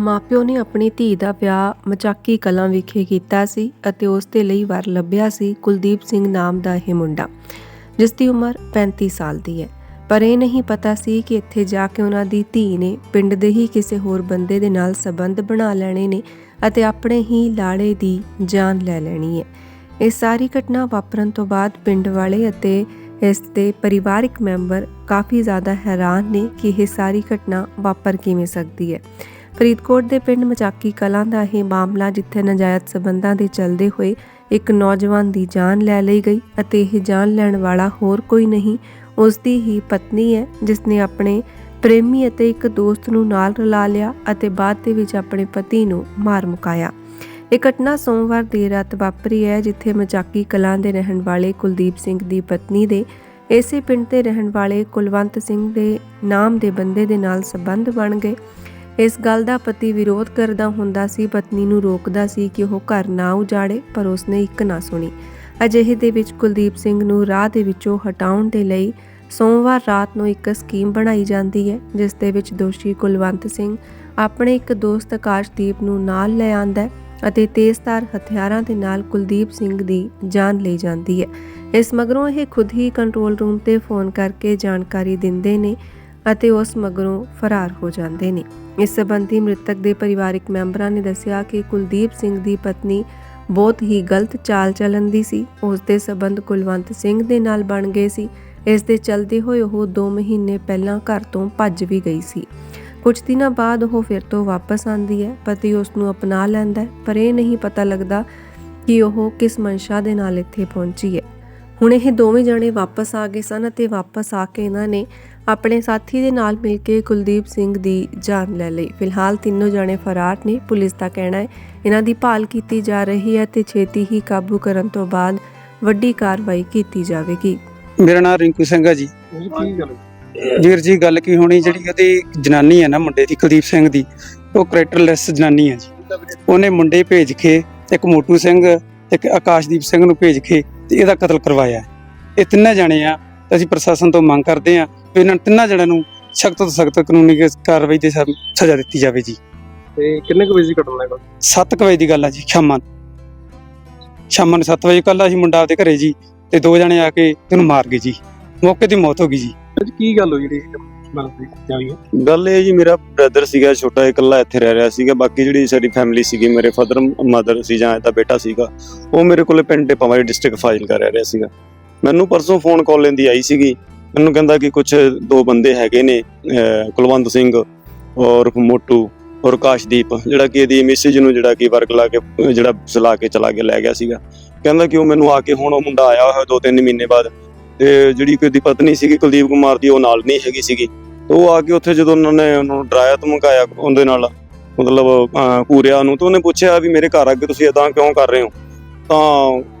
ਮਾਪਿਓ ਨੇ ਆਪਣੀ ਧੀ ਦਾ ਵਿਆਹ ਮਚਾਕੀ ਕਲਾਂ ਵਿਖੇ ਕੀਤਾ ਸੀ ਅਤੇ ਉਸ ਦੇ ਲਈ ਵਰ ਲੱਭਿਆ ਸੀ ਕੁਲਦੀਪ ਸਿੰਘ ਨਾਮ ਦਾ ਇਹ ਮੁੰਡਾ, ਜਿਸ ਦੀ ਉਮਰ 35 ਸਾਲ ਦੀ ਹੈ। ਪਰ ਇਹ ਨਹੀਂ ਪਤਾ ਸੀ ਕਿ ਇੱਥੇ ਜਾ ਕੇ ਉਹਨਾਂ ਦੀ ਧੀ ਨੇ ਪਿੰਡ ਦੇ ਹੀ ਕਿਸੇ ਹੋਰ ਬੰਦੇ ਦੇ ਨਾਲ ਸਬੰਧ ਬਣਾ ਲੈਣੇ ਨੇ ਅਤੇ ਆਪਣੇ ਹੀ ਲਾੜੇ ਦੀ ਜਾਨ ਲੈ ਲੈਣੀ ਹੈ। ਇਹ ਸਾਰੀ ਘਟਨਾ ਵਾਪਰਨ ਤੋਂ ਬਾਅਦ ਪਿੰਡ ਵਾਲੇ ਅਤੇ ਇਸ ਦੇ ਪਰਿਵਾਰਕ ਮੈਂਬਰ ਕਾਫੀ ਜ਼ਿਆਦਾ ਹੈਰਾਨ ਨੇ ਕਿ ਇਹ ਸਾਰੀ ਘਟਨਾ ਵਾਪਰ ਕਿਵੇਂ ਸਕਦੀ ਹੈ। ਫਰੀਦਕੋਟ ਦੇ ਪਿੰਡ ਮਚਾਕੀ ਕਲਾਂ ਦਾ ਇਹ ਮਾਮਲਾ, ਜਿੱਥੇ ਨਾਜਾਇਜ਼ ਸਬੰਧਾਂ ਦੇ ਚੱਲਦੇ ਹੋਏ ਇੱਕ ਨੌਜਵਾਨ ਦੀ ਜਾਨ ਲੈ ਲਈ ਗਈ ਅਤੇ ਇਹ ਜਾਨ ਲੈਣ ਵਾਲਾ ਹੋਰ ਕੋਈ ਨਹੀਂ ਉਸ ਦੀ ਹੀ ਪਤਨੀ ਹੈ ਜਿਸ ਨੇ ਆਪਣੇ ਪ੍ਰੇਮੀ ਅਤੇ ਇੱਕ ਦੋਸਤ ਨੂੰ ਨਾਲ ਰਲਾ ਲਿਆ ਅਤੇ ਬਾਅਦ ਦੇ ਵਿੱਚ ਆਪਣੇ ਪਤੀ ਨੂੰ ਮਾਰ ਮੁਕਾਇਆ। ਇਹ ਘਟਨਾ ਸੋਮਵਾਰ ਦੇਰ ਰਾਤ ਵਾਪਰੀ ਹੈ, ਜਿੱਥੇ ਮਚਾਕੀ ਕਲਾਂ ਦੇ ਰਹਿਣ ਵਾਲੇ ਕੁਲਦੀਪ ਸਿੰਘ ਦੀ ਪਤਨੀ ਦੇ ਇਸੇ ਪਿੰਡ ਦੇ ਰਹਿਣ ਵਾਲੇ ਕੁਲਵੰਤ ਸਿੰਘ ਦੇ ਨਾਮ ਦੇ ਬੰਦੇ ਦੇ ਨਾਲ ਸੰਬੰਧ ਬਣ ਗਏ। ਇਸ ਗੱਲ ਦਾ ਪਤੀ ਵਿਰੋਧ ਕਰਦਾ ਹੁੰਦਾ ਸੀ, ਪਤਨੀ ਨੂੰ ਰੋਕਦਾ ਸੀ ਕਿ ਉਹ ਘਰ ਨਾ ਉਜਾੜੇ, ਪਰ ਉਸਨੇ ਇੱਕ ਨਾ ਸੁਣੀ। ਅਜਿਹੇ ਦੇ ਵਿੱਚ ਕੁਲਦੀਪ ਸਿੰਘ ਨੂੰ ਰਾਹ ਦੇ ਵਿੱਚੋਂ ਹਟਾਉਣ ਦੇ ਲਈ ਸੋਮਵਾਰ ਰਾਤ ਨੂੰ ਇੱਕ ਸਕੀਮ ਬਣਾਈ ਜਾਂਦੀ ਹੈ, ਜਿਸ ਦੇ ਵਿੱਚ ਦੋਸ਼ੀ ਕੁਲਵੰਤ ਸਿੰਘ ਆਪਣੇ ਇੱਕ ਦੋਸਤ ਆਕਾਸ਼ਦੀਪ ਨੂੰ ਨਾਲ ਲੈ ਆਂਦਾ ਅਤੇ ਤੇਜ਼ਧਾਰ ਹਥਿਆਰਾਂ ਦੇ ਨਾਲ ਕੁਲਦੀਪ ਸਿੰਘ ਦੀ ਜਾਨ ਲਈ ਜਾਂਦੀ ਹੈ। ਇਸ ਮਗਰੋਂ ਇਹ ਖੁਦ ਹੀ ਕੰਟਰੋਲ ਰੂਮ ਤੇ ਫੋਨ ਕਰਕੇ ਜਾਣਕਾਰੀ ਦਿੰਦੇ ਨੇ ਅਤੇ ਉਸ ਮਗਰੋਂ ਫਰਾਰ ਹੋ ਜਾਂਦੇ ਨੇ। ਇਸ ਸਬੰਧੀ ਮ੍ਰਿਤਕ ਦੇ ਪਰਿਵਾਰਕ ਮੈਂਬਰਾਂ ਨੇ ਦੱਸਿਆ ਕਿ ਕੁਲਦੀਪ ਸਿੰਘ ਦੀ ਪਤਨੀ ਬਹੁਤ ਹੀ ਗਲਤ ਚਾਲ ਚੱਲਣ ਦੀ ਸੀ। ਉਸ ਦੇ ਸਬੰਧ ਕੁਲਵੰਤ ਸਿੰਘ ਦੇ ਨਾਲ ਬਣ ਗਏ ਸੀ। ਇਸ ਦੇ ਚਲਦੇ ਹੋਏ ਉਹ 2 ਮਹੀਨੇ ਪਹਿਲਾਂ ਘਰ ਤੋਂ ਭੱਜ ਵੀ ਗਈ ਸੀ। ਕੁਝ ਦਿਨਾਂ ਬਾਅਦ ਉਹ ਫਿਰ ਤੋਂ ਵਾਪਸ ਆਂਦੀ ਹੈ, ਪਤੀ ਉਸ ਨੂੰ ਅਪਣਾ ਲੈਂਦਾ ਪਰ ਇਹ ਨਹੀਂ ਪਤਾ ਲੱਗਦਾ ਕਿ ਉਹ ਕਿਸ ਮਨਸ਼ਾ ਦੇ ਨਾਲ ਇੱਥੇ ਪਹੁੰਚੀ ਹੈ। ਹੁਣ ਇਹ ਦੋਵੇਂ ਜਣੇ ਵਾਪਸ ਆ ਗਏ ਸਨ ਅਤੇ ਵਾਪਸ ਆ ਕੇ ਇਹਨਾਂ ਨੇ ਆਪਣੇ ਸਾਥੀ ਦੇ ਨਾਲ ਮਿਲ ਕੇ ਕੁਲਦੀਪ ਸਿੰਘ ਦੀ ਜਾਨ ਲੈ ਲਈ। ਫਿਲਹਾਲ ਤਿੰਨੋਂ ਜਣੇ ਫਰਾਰ ਨੇ। ਪੁਲਿਸ ਦਾ ਕਹਿਣਾ ਹੈ ਇਹਨਾਂ ਦੀ ਭਾਲ ਕੀਤੀ ਜਾ ਰਹੀ ਹੈ ਤੇ ਛੇਤੀ ਹੀ ਕਾਬੂ ਕਰਨ ਤੋਂ ਬਾਅਦ ਵੱਡੀ ਕਾਰਵਾਈ ਕੀਤੀ ਜਾਵੇਗੀ। ਮੇਰਾ ਨਾਮ ਰਿੰਕੂ ਸਿੰਘ ਹੈ ਜੀ। ਵੀਰ ਜੀ ਗੱਲ ਕੀ ਹੋਣੀ? ਜਿਹੜੀ ਉਹਦੀ ਜਨਾਨੀ ਹੈ ਨਾ ਮੁੰਡੇ ਦੀ ਕੁਲਦੀਪ ਸਿੰਘ ਦੀ ਉਹ ਕੈਰੈਕਟਰਲੈਸ ਜਨਾਨੀ ਹੈ ਜੀ। ਉਹਨੇ ਮੁੰਡੇ ਭੇਜ ਕੇ ਇੱਕ ਮੋਟੂ ਸਿੰਘ ਇੱਕ ਆਕਾਸ਼ਦੀਪ ਸਿੰਘ ਨੂੰ ਭੇਜ ਕੇ ਤੇ ਇਹਦਾ ਕਤਲ ਕਰਵਾਇਆ ਇਹ ਤਿੰਨੇ ਜਣੇ ਆ ਤੇ ਅਸੀਂ ਪ੍ਰਸ਼ਾਸਨ ਤੋਂ ਮੰਗ ਕਰਦੇ ਆ ਵੀ ਇਹਨਾਂ ਤਿੰਨਾਂ ਜਣਿਆਂ ਨੂੰ ਸਖਤ ਤੋਂ ਸਖਤ ਕਾਨੂੰਨੀ ਕਾਰਵਾਈ ਦੇ ਸ- ਸਜ਼ਾ ਦਿੱਤੀ ਜਾਵੇ ਜੀ। ਤੇ ਕਿੰਨੇ ਕੁ ਵਜੇ ਦੀ ਘਟਨਾ ਹੈ 7 ਵਜੇ ਦੀ ਗੱਲ ਆ ਜੀ ਸ਼ਾਮਾਂ ਸ਼ਾਮਾਂ ਨੂੰ 7 ਵਜੇ ਕੱਲ ਅਸੀਂ ਮੁੰਡਾ ਆਪਦੇ ਘਰੇ ਜੀ ਤੇ ਦੋ ਜਣੇ ਆ ਕੇ ਇਹਨੂੰ ਮਾਰ ਗਏ ਜੀ। ਮੌਕੇ ਦੀ ਮੌਤ ਹੋ ਗਈ ਜੀ। ਅੱਜ ਕੀ ਗੱਲ ਹੋਈ ਜਿਹੜੀ ਮਤਲਬ ਜਾਈ ਹੈ? ਗੱਲ ਇਹ ਜੀ, ਮੇਰਾ ਬ੍ਰਦਰ ਸੀਗਾ, ਛੋਟਾ ਇਕੱਲਾ ਇੱਥੇ ਰਹਿ ਰਿਹਾ ਸੀਗਾ। ਬਾਕੀ ਜਿਹੜੀ ਸਾਡੀ ਫੈਮਿਲੀ ਸੀਗੀ, ਮੇਰੇ ਫਾਦਰ ਮਦਰ ਸੀ ਜਾਂ ਇਹਦਾ ਬੇਟਾ ਸੀਗਾ, ਉਹ ਮੇਰੇ ਕੋਲੇ ਪਿੰਡ ਦੇ ਪਵਾਰੀ ਡਿਸਟ੍ਰਿਕਟ ਫਾਜ਼ਿਲਕਾ ਰਹਿ ਰਿਹਾ ਸੀਗਾ। ਮੈਨੂੰ ਪਰਸੋਂ ਫੋਨ ਕਾਲ ਲੈਂਦੀ ਆਈ ਸੀਗੀ। ਮੈਨੂੰ ਕਹਿੰਦਾ ਕਿ ਕੁਝ ਦੋ ਬੰਦੇ ਹੈਗੇ ਨੇ, ਅਹ, ਕੁਲਵੰਤ ਸਿੰਘ ਔਰ ਮੋਟੂ ਔਰ ਕਾਸ਼ਦੀਪ, ਜਿਹੜਾ ਕਿ ਇਹਦੀ ਮੈਸੇਜ ਨੂੰ ਜਿਹੜਾ ਕਿ ਵਰਗ ਲਾ ਕੇ ਅਹ ਜਿਹੜਾ ਸਲਾ ਕੇ ਚਲਾ ਕੇ ਲੈ ਗਿਆ ਸੀਗਾ। ਕਹਿੰਦਾ ਕਿ ਉਹ ਮੈਨੂੰ ਆ ਕੇ ਹੁਣ ਉਹ ਮੁੰਡਾ ਆਇਆ ਹੋਇਆ ਦੋ ਤਿੰਨ ਮਹੀਨੇ ਬਾਅਦ ਤੇ ਜਿਹੜੀ ਕਿ ਉਹਦੀ ਪਤਨੀ ਸੀਗੀ ਕੁਲਦੀਪ ਕੁਮਾਰ ਦੀ, ਉਹ ਨਾਲ ਨਹੀਂ ਹੈਗੀ ਸੀਗੀ। ਤੇ ਉਹ ਆ ਕੇ ਉੱਥੇ ਜਦੋਂ ਉਹਨਾਂ ਨੇ ਉਹਨੂੰ ਡਰਾਇਆ ਧਮਕਾਇਆ ਉਹਦੇ ਨਾਲ ਮਤਲਬ ਅਹ, ਨੂੰ ਤੇ ਉਹਨੇ ਪੁੱਛਿਆ ਵੀ ਮੇਰੇ ਘਰ ਅੱਗੇ ਤੁਸੀਂ ਇਦਾਂ ਕਿਉਂ ਕਰ ਰਹੇ ਹੋ? ਤਾਂ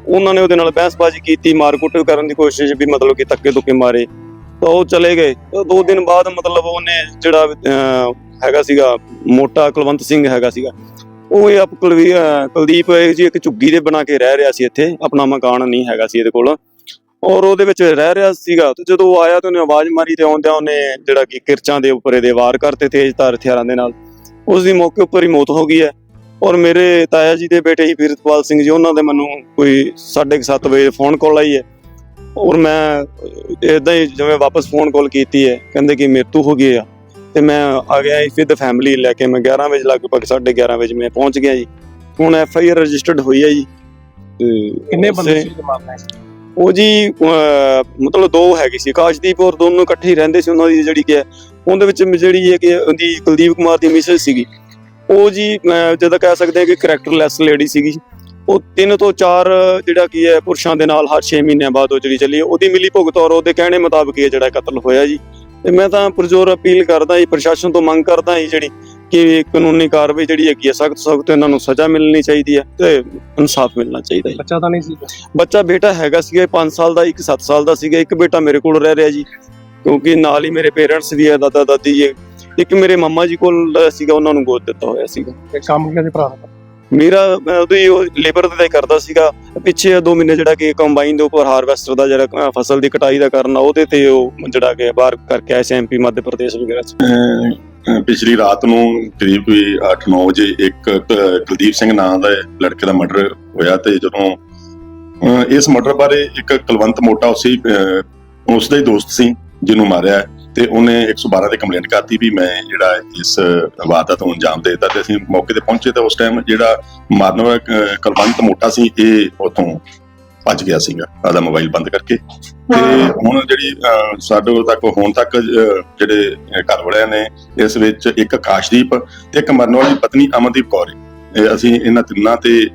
ਉਹਨਾਂ ਨੇ ਉਹਦੇ ਨਾਲ ਬਹਿਸਬਾਜ਼ੀ ਕੀਤੀ ਮਾਰਕੁੱਟ ਕਰਨ ਦੀ ਕੋਸ਼ਿਸ਼ ਵੀ ਮਤਲਬ ਕਿ ਧੱਕੇ ਧੁੱਕੇ ਮਾਰੇ। ਤਾਂ ਉਹ ਚਲੇ ਗਏ। ਦੋ ਦਿਨ ਬਾਅਦ ਮਤਲਬ ਉਹਨੇ ਜਿਹੜਾ ਅਹ, ਹੈਗਾ ਸੀਗਾ ਮੋਟਾ ਕੁਲਵੰਤ ਸਿੰਘ ਹੈਗਾ ਸੀਗਾ ਉਹ ਇਹ ਆਪ ਕੁਲਵੀ ਕੁਲਦੀਪ ਜੀ ਇੱਕ ਝੁੱਗੀ ਦੇ ਬਣਾ ਕੇ ਰਹਿ ਰਿਹਾ ਸੀ ਇੱਥੇ ਆਪਣਾ ਮਕਾਨ ਨਹੀਂ ਹੈਗਾ ਸੀ ਇਹਦੇ ਕੋਲ। ਔਰ ਉਹਦੇ ਵਿੱਚ ਰਹਿ ਰਿਹਾ ਸੀਗਾ। ਤੇ ਜਦੋਂ ਉਹ ਆਇਆ ਤੇ ਉਹਨੇ ਆਵਾਜ਼ ਮਾਰੀ ਤੇ ਆਉਂਦਿਆਂ ਉਹਨੇ ਜਿਹੜਾ ਕਿ ਕਿਰਚਾਂ ਦੇ ਉੱਪਰ ਇਹਦੇ ਵਾਰ ਕਰਤੇ ਤੇਜ਼ਧਾਰ ਹਥਿਆਰਾਂ ਦੇ ਨਾਲ। ਉਸ ਦੀ ਮੌਕੇ ਉੱਪਰ ਹੀ ਮੌਤ ਹੋ ਗਈ ਹੈ। ਔਰ ਮੇਰੇ ਤਾਇਆ ਜੀ ਦੇ ਬੇਟੇ ਹੀ ਫਿਰਤਪਾਲ ਸਿੰਘ ਜੀ ਉਹਨਾਂ ਦੇ ਮੈਨੂੰ ਕੋਈ 7:30 ਵਜੇ ਫੋਨ ਕਾਲ ਆਈ ਹੈ। ਔਰ ਮੈਂ ਇਦਾਂ ਹੀ ਜਿਵੇਂ ਵਾਪਸ ਫੋਨ ਕਾਲ ਕੀਤੀ ਹੈ ਕਹਿੰਦੇ ਕਿ ਮ੍ਰਿਤੂ ਹੋ ਗਈ ਆ। ਤੇ ਮੈਂ ਆ ਗਿਆ ਵਿਦ ਫੈਮਿਲੀ ਲੈ ਕੇ ਮੈਂ 11 ਵਜੇ ਲਗਭਗ 11:30 ਵਜੇ ਮੈਂ ਪਹੁੰਚ ਗਿਆ ਜੀ। ਹੁਣ ਐਫ ਆਈ ਆਰ ਰਜਿਸਟਰਡ ਹੋਈ ਹੈ ਜੀ। ਤੇ ਕਿੰਨੇ ਬੰਦੇ ਸੀ ਹੈ ਉਹ ਜੀ ਮਤਲਬ ਦੋ ਹੈਗੇ ਸੀ ਆਕਾਸ਼ਦੀਪ ਔਰ ਦੋਨੋਂ ਇਕੱਠੇ ਹੀ ਰਹਿੰਦੇ ਸੀ ਉਹਨਾਂ ਦੀ ਜਿਹੜੀ ਕਿ ਉਹਦੇ ਵਿੱਚ ਜਿਹੜੀ ਹੈ ਕਿ ਉਹਦੀ ਕੁਲਦੀਪ ਕੁਮਾਰ ਦੀ ਮਿਸਸ ਸੀਗੀ। ਉਹ ਜੀ, ਮੈਂ ਜਦੋਂ ਕਹਿ ਸਕਦੇ ਹਾਂ ਕਿ ਕੈਰੈਕਟਰਲੈਸ ਲੇਡੀ ਸੀਗੀ। ਉਹ ਤਿੰਨ ਤੋਂ ਚਾਰ ਜਿਹੜਾ ਕੀ ਹੈ, ਪੁਰਸ਼ਾਂ ਦੇ ਨਾਲ ਹਰ 6 ਮਹੀਨਿਆਂ ਬਾਅਦ ਉਹ ਜਿਹੜੀ ਚੱਲੀ ਉਹਦੀ ਮਿਲੀ ਭੁਗਤ ਔਰ ਉਹਦੇ ਕਹਿਣੇ ਮੁਤਾਬਕ ਇਹ ਜਿਹੜਾ ਕਤਲ ਹੋਇਆ ਜੀ। ਤੇ ਮੈਂ ਤਾਂ ਪੁਰਜੋਰ ਅਪੀਲ ਕਰਦਾ ਜੀ, ਪ੍ਰਸ਼ਾਸਨ ਤੋਂ ਮੰਗ ਕਰਦਾ ਜੀ ਜਿਹੜੀ ਕਿ ਕਾਨੂੰਨੀ ਕਾਰਵਾਈ ਜਿਹੜੀ ਹੈਗੀ ਹੈ ਸਖਤ ਸਖਤ ਇਹਨਾਂ ਨੂੰ ਸਜ਼ਾ ਮਿਲਣੀ ਚਾਹੀਦੀ ਹੈ ਤੇ ਇਨਸਾਫ ਮਿਲਣਾ ਚਾਹੀਦਾ ਜੀ। ਬੱਚਾ ਤਾਂ ਨਹੀਂ ਸੀ। ਬੱਚਾ ਬੇਟਾ ਹੈਗਾ ਸੀਗਾ 5 ਸਾਲ ਦਾ ਇੱਕ 7 ਸਾਲ ਦਾ ਸੀਗਾ ਇੱਕ ਬੇਟਾ ਮੇਰੇ ਕੋਲ ਰਹਿ ਰਿਹਾ ਜੀ ਕਿਉਂਕਿ ਨਾਲ ਹੀ ਮੇਰੇ ਪੇਰੈਂਟਸ ਵੀ ਹੈ ਦਾਦਾ ਦਾਦੀ ਜੀ। ਇੱਕ ਮੇਰੇ ਮੰਮਾ ਜੀ ਕੋਲ ਸੀਗਾ ਉਹਨਾਂ ਨੂੰ ਗੋਦ ਦਿੱਤਾ ਹੋਇਆ ਸੀਗਾ। ਤੇ ਕੰਮ ਕਿਹਦੇ ਭਰਾ ਦਾ? ਮੇਰਾ ਉਹਦੀ ਉਹ ਲੇਬਰ ਦਾ ਹੀ ਕਰਦਾ ਸੀਗਾ। ਪਿੱਛੇ 2 ਮਹੀਨੇ ਜਿਹੜਾ ਕਿ ਕੰਬਾਈਨ ਦੇ ਉੱਪਰ ਹਾਰਵੈਸਟਰ ਦਾ ਜਿਹੜਾ ਫਸਲ ਦੀ ਕਟਾਈ ਦਾ ਕਰਨਾ ਉਹਦੇ ਤੇ ਉਹ ਜਿਹੜਾ ਕਿ ਬਾਹਰ ਕਰਕੇ ਸੀ ਐਮਪੀ ਮੱਧ ਪ੍ਰਦੇਸ਼ ਵਗੈਰਾ ਪਿਛਲੀ ਰਾਤ ਨੂੰ ਕਰੀਬ ਕੋਈ 8-9 ਵਜੇ ਇੱਕ ਕੁਲਦੀਪ ਸਿੰਘ ਨਾਂ ਦਾ ਲੜਕੇ ਦਾ ਮਰਡਰ ਹੋਇਆ ਤੇ ਜਦੋਂ ਇਸ ਮਰਡਰ ਬਾਰੇ ਇੱਕ ਕੁਲਵੰਤ ਮੋਟਾ ਉਸੇ ਅਹ ਉਸ ਦਾ ਹੀ ਦੋਸਤ ਸੀ ਜਿਹਨੂੰ ਮਾਰਿਆ ਤੇ ਉਹਨੇ 112 ਤੇ ਕੰਪਲੇਂਟ ਕਰਤੀ ਵੀ ਮੈਂ ਜਿਹੜਾ ਇਸ ਵਾਰਦਾਤ ਨੂੰ ਅੰਜਾਮ ਦੇ ਦਿੱਤਾ ਤੇ ਅਸੀਂ ਮੌਕੇ ਤੇ ਪਹੁੰਚੇ ਤਾਂ ਉਸ ਟਾਈਮ ਜਿਹੜਾ ਮਾਰਨ ਵਾਲਾ ਕ- ਕੁਲਵੰਤ ਮੋਟਾ ਸੀ ਇਹ ਉਥੋਂ ਭੱਜ ਗਿਆ ਸੀਗਾ ਆਦਾ ਮੋਬਾਈਲ ਬੰਦ ਕਰਕੇ। ਤੇ ਹੁਣ ਜਿਹੜੀ ਸਾਡੇ ਤੱਕ ਹੁਣ ਤੱਕ ਜਿਹੜੇ ਘਰ ਵਾਲਿਆਂ ਨੇ ਇਸ ਵਿੱਚ ਇੱਕ ਆਕਾਸ਼ਦੀਪ ਤੇ ਇੱਕ ਮਰਨ ਵਾਲੀ ਪਤਨੀ ਅਮਨਦੀਪ ਕੌਰ। ਅਸੀਂ ਇਹਨਾਂ ਤਿੰਨਾਂ ਤੇ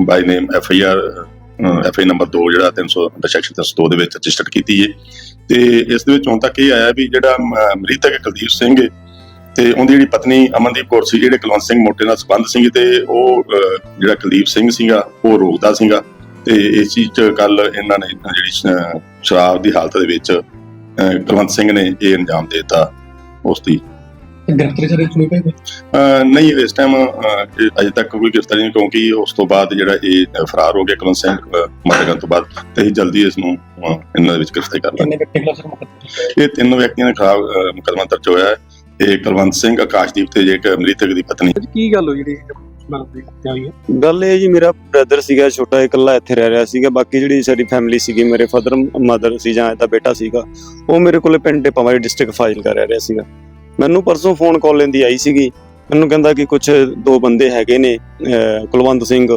by name F I R F I number 2 ਜਿਹੜਾ 300 ਸੈਕਸ਼ਨ 302 ਦੇ ਵਿੱਚ ਰਜਿਸਟਰ ਕੀਤੀ ਹੈ ਤੇ ਇਸ ਦੇ ਵਿੱਚ ਹੁਣ ਤੱਕ ਇਹ ਆਇਆ ਵੀ ਜਿਹੜਾ ਮ੍ਰਿਤਕ ਕੁਲਦੀਪ ਸਿੰਘ ਤੇ ਉਹਦੀ ਜਿਹੜੀ ਪਤਨੀ ਅਮਨਦੀਪ ਕੌਰ ਸੀ ਜਿਹੜੇ ਕੁਲਵੰਤ ਸਿੰਘ ਮੋਟੇ ਨਾਲ ਸੰਬੰਧ ਸੀ ਤੇ ਉਹ ਜਿਹੜਾ ਕੁਲਦੀਪ ਸਿੰਘ ਸੀਗਾ ਉਹ ਰੋਕਦਾ ਸੀਗਾ। ਤੇ ਇਸ ਚੀਜ਼ ਚ ਕੱਲ ਇਹਨਾਂ ਨੇ ਜਿਹੜੀ ਸ਼ਰਾਬ ਦੀ ਹਾਲਤ ਦੇ ਵਿੱਚ ਕੁਲਵੰਤ ਸਿੰਘ ਨੇ ਇਹ ਅੰਜਾਮ ਦੇ ਦਿੱਤਾ ਉਸ ਦੀ। ਗ੍ਰਿਫਤਾਰੀ ਸਾਰੇ ਚੁਣੇ? ਅਹ ਨਹੀਂ ਇਸ ਟਾਈਮ ਅਜੇ ਤੱਕ ਕੋਈ ਗ੍ਰਿਫਤਾਰੀ ਨਹੀਂ ਕਿਉਂਕਿ ਉਸ ਤੋਂ ਬਾਅਦ ਜਿਹੜਾ ਇਹ ਫਰਾਰ ਹੋ ਗਿਆ ਕੁਲਵੰਤ ਸਿੰਘ ਮਰਡਰ ਤੋਂ ਬਾਅਦ ਤੇ ਅਸੀਂ ਜਲਦੀ ਇਸ ਨੂੰ ਇਹਨਾਂ ਦੇ ਵਿੱਚ ਗ੍ਰਿਫਤਾਰ ਕਰ ਲਾਂਗੇ। ਕਿੰਨੇ ਵਿਅਕਤੀ ਖਿਲਾਫ ਸਰ ਮੁਕੱਦਮਾ ਇਹ ਤਿੰਨ ਵਿਅਕਤੀਆਂ ਦੇ ਖਿਲਾਫ ਮੁਕੱਦਮਾ ਦਰਜ ਹੋਇਆ ਹੈ। ਇਹ ਕੁਲਵੰਤ ਸਿੰਘ ਆਕਾਸ਼ਦੀਪ ਤੇ ਜੇ ਇੱਕ ਮ੍ਰਿਤਕ ਦੀ ਪਤਨੀ। ਅੱਜ ਕੀ ਗੱਲ ਹੋਈ ਜਿਹੜੀ? ਮਤਲਬ ਦੀ ਹੋਈ ਹੈ? ਗੱਲ ਇਹ ਜੀ, ਮੇਰਾ ਬ੍ਰਦਰ ਸੀਗਾ, ਛੋਟਾ ਇਕੱਲਾ ਇੱਥੇ ਰਹਿ ਰਿਹਾ ਸੀਗਾ। ਬਾਕੀ ਜਿਹੜੀ ਸਾਡੀ ਫੈਮਿਲੀ ਸੀਗੀ, ਮੇਰੇ ਫਾਦਰ ਮਦਰ ਸੀ ਜਾਂ ਇਹਦਾ ਬੇਟਾ ਸੀਗਾ, ਉਹ ਮੇਰੇ ਕੋਲੇ ਪਿੰਡ ਪਵਾਈ ਡਿਸਟ੍ਰਿਕਟ ਫਾਈਲ ਕਰ ਰਿਹਾ ਸੀਗਾ। ਮੈਨੂੰ ਪਰਸੋਂ ਫੋਨ ਕਾਲ ਲੈਂਦੀ ਆਈ ਸੀਗੀ। ਮੈਨੂੰ ਕਹਿੰਦਾ ਕਿ ਕੁਝ ਦੋ ਬੰਦੇ ਹੈਗੇ ਨੇ ਕੁਲਵੰਤ ਸਿੰਘ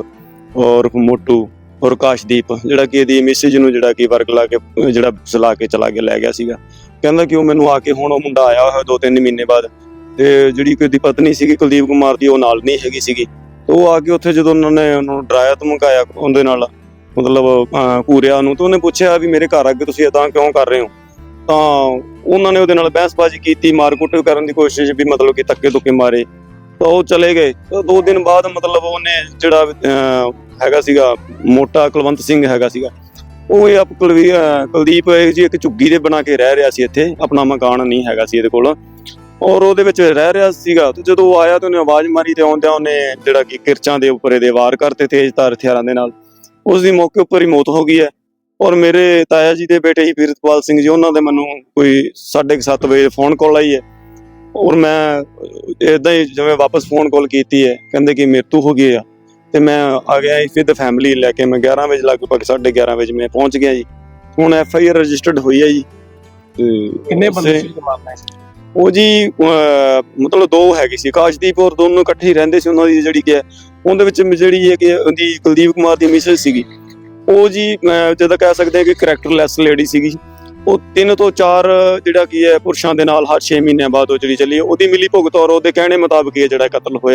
ਔਰ ਮੋਟੂ ਔਰ ਕਾਸ਼ਦੀਪ, ਜਿਹੜਾ ਕਿ ਇਹਦੀ ਮੈਸੇਜ ਨੂੰ ਜਿਹੜਾ ਕਿ ਵਰਗ ਲਾ ਕੇ, ਜਿਹੜਾ ਸਲਾ ਕੇ ਚਲਾ ਕੇ ਲੈ ਗਿਆ ਸੀਗਾ। ਕਹਿੰਦਾ ਕਿ ਉਹ ਮੈਨੂੰ ਆ ਕੇ ਹੁਣ ਉਹ ਮੁੰਡਾ ਆਇਆ ਹੋਇਆ ਦੋ ਤਿੰਨ ਮਹੀਨੇ ਬਾਅਦ। ਤੇ ਜਿਹੜੀ ਕਿ ਉਹਦੀ ਪਤਨੀ ਸੀਗੀ ਕੁਲਦੀਪ ਕੁਮਾਰ ਦੀ ਉਹ ਨਾਲ ਨਹੀਂ ਹੈਗੀ ਸੀਗੀ। ਤੇ ਉਹ ਆ ਕੇ ਉੱਥੇ ਜਦੋਂ ਉਹਨਾਂ ਨੇ ਉਹਨੂੰ ਡਰਾਇਆ ਧਮਕਾਇਆ ਉਹਦੇ ਨਾਲ ਮਤਲਬ ਘੂਰਿਆ ਉਹਨੂੰ ਤੇ ਉਹਨੇ ਪੁੱਛਿਆ ਵੀ ਮੇਰੇ ਘਰ ਅੱਗੇ ਤੁਸੀਂ ਇਦਾਂ ਕਿਉਂ ਕਰ ਰਹੇ ਹੋ? ਤਾਂ ਉਹਨਾਂ ਨੇ ਉਹਦੇ ਨਾਲ ਬਹਿਸਬਾਜ਼ੀ ਕੀਤੀ ਮਾਰਕੁੱਟ ਕਰਨ ਦੀ ਕੋਸ਼ਿਸ਼ ਵੀ ਮਤਲਬ ਕਿ ਧੱਕੇ ਧੁੱਕੇ ਮਾਰੇ। ਤਾਂ ਉਹ ਚਲੇ ਗਏ। ਤਾਂ ਦੋ ਦਿਨ ਬਾਅਦ ਮਤਲਬ ਉਹਨੇ ਜਿਹੜਾ ਅਹ, ਹੈਗਾ ਸੀਗਾ ਮੋਟਾ ਕੁਲਵੰਤ ਸਿੰਘ ਹੈਗਾ ਸੀਗਾ ਉਹ ਇਹ ਆਪ ਕੁਲਵੀ ਕੁਲਦੀਪ ਜੀ ਇੱਕ ਝੁੱਗੀ ਦੇ ਬਣਾ ਕੇ ਰਹਿ ਰਿਹਾ ਸੀ ਇੱਥੇ ਆਪਣਾ ਮਕਾਨ ਨਹੀਂ ਹੈਗਾ ਸੀ ਇਹਦੇ ਕੋਲ। ਔਰ ਉਹਦੇ ਵਿੱਚ ਰਹਿ ਰਿਹਾ ਸੀਗਾ। ਤੇ ਜਦੋਂ ਉਹ ਆਇਆ ਤੇ ਉਹਨੇ ਆਵਾਜ਼ ਮਾਰੀ ਤੇ ਆਉਂਦਿਆਂ ਉਹਨੇ ਜਿਹੜਾ ਕਿ ਕਿਰਚਾਂ ਦੇ ਉੱਪਰ ਇਹਦੇ ਵਾਰ ਕਰਤੇ ਤੇਜ਼ਧਾਰ ਹਥਿਆਰਾਂ ਦੇ ਨਾਲ। ਉਸ ਦੀ ਮੌਕੇ ਉੱਪਰ ਹੀ ਮੌਤ ਹੋ ਗਈ ਹੈ। ਔਰ ਮੇਰੇ ਤਾਇਆ ਜੀ ਦੇ ਬੇਟੇ ਹੀ ਵੀਰਤਪਾਲ ਸਿੰਘ ਜੀ ਉਹਨਾਂ ਦੇ ਮੈਨੂੰ ਕੋਈ 7:30 ਵਜੇ ਫੋਨ ਕਾਲ ਆਈ ਹੈ। ਔਰ ਮੈਂ ਇਦਾਂ ਹੀ ਜਿਵੇਂ ਵਾਪਸ ਫੋਨ ਕਾਲ ਕੀਤੀ ਹੈ ਕਹਿੰਦੇ ਕਿ ਮ੍ਰਿਤੂ ਹੋ ਗਈ ਆ। ਤੇ ਮੈਂ ਆ ਗਿਆ ਜੀ ਵਿਦ ਫੈਮਿਲੀ ਲੈ ਕੇ ਮੈਂ 11 ਵਜੇ ਲਗਭਗ 11:30 ਵਜੇ ਮੈਂ ਪਹੁੰਚ ਗਿਆ ਜੀ। ਹੁਣ ਐਫ ਆਈ ਆਰ ਰਜਿਸਟਰਡ ਹੋਈ ਹੈ ਜੀ। ਤੇ ਕਿੰਨੇ ਬੰਦੇ ਸੀ ਹੈ ਉਹ ਜੀ ਮਤਲਬ ਦੋ ਹੈਗੇ ਸੀ, ਕਾਸ਼ਦੀਪ ਔਰ ਦੋਨੋਂ ਇਕੱਠੇ ਹੀ ਰਹਿੰਦੇ ਸੀ ਉਹਨਾਂ ਦੀ ਜਿਹੜੀ ਕਿ ਉਹਦੇ ਵਿੱਚ ਜਿਹੜੀ ਹੈ ਕਿ ਉਹਦੀ ਕੁਲਦੀਪ ਕੁਮਾਰ ਦੀ ਮਿਸੇਸ ਸੀਗੀ। ਉਹ ਜੀ, ਮੈਂ ਜਦੋਂ ਕਹਿ ਸਕਦੇ ਹਾਂ ਕਿ ਕਰੈਕਟਰਲੈਸ ਲੇਡੀ ਸੀਗੀ। ਉਹ ਤਿੰਨ ਤੋਂ ਚਾਰ ਜਿਹੜਾ ਕੀ ਹੈ, ਪੁਰਸ਼ਾਂ ਦੇ ਨਾਲ ਹਰ 6 ਮਹੀਨਿਆਂ ਬਾਅਦ ਉਹ ਜਿਹੜੀ ਚੱਲੀ, ਉਹਦੀ ਮਿਲੀ ਭੁਗਤ ਔਰ ਉਹਦੇ ਕਹਿਣੇ ਮੁਤਾਬਕ ਇਹ ਜਿਹੜਾ ਕਤਲ ਹੋਇਆ।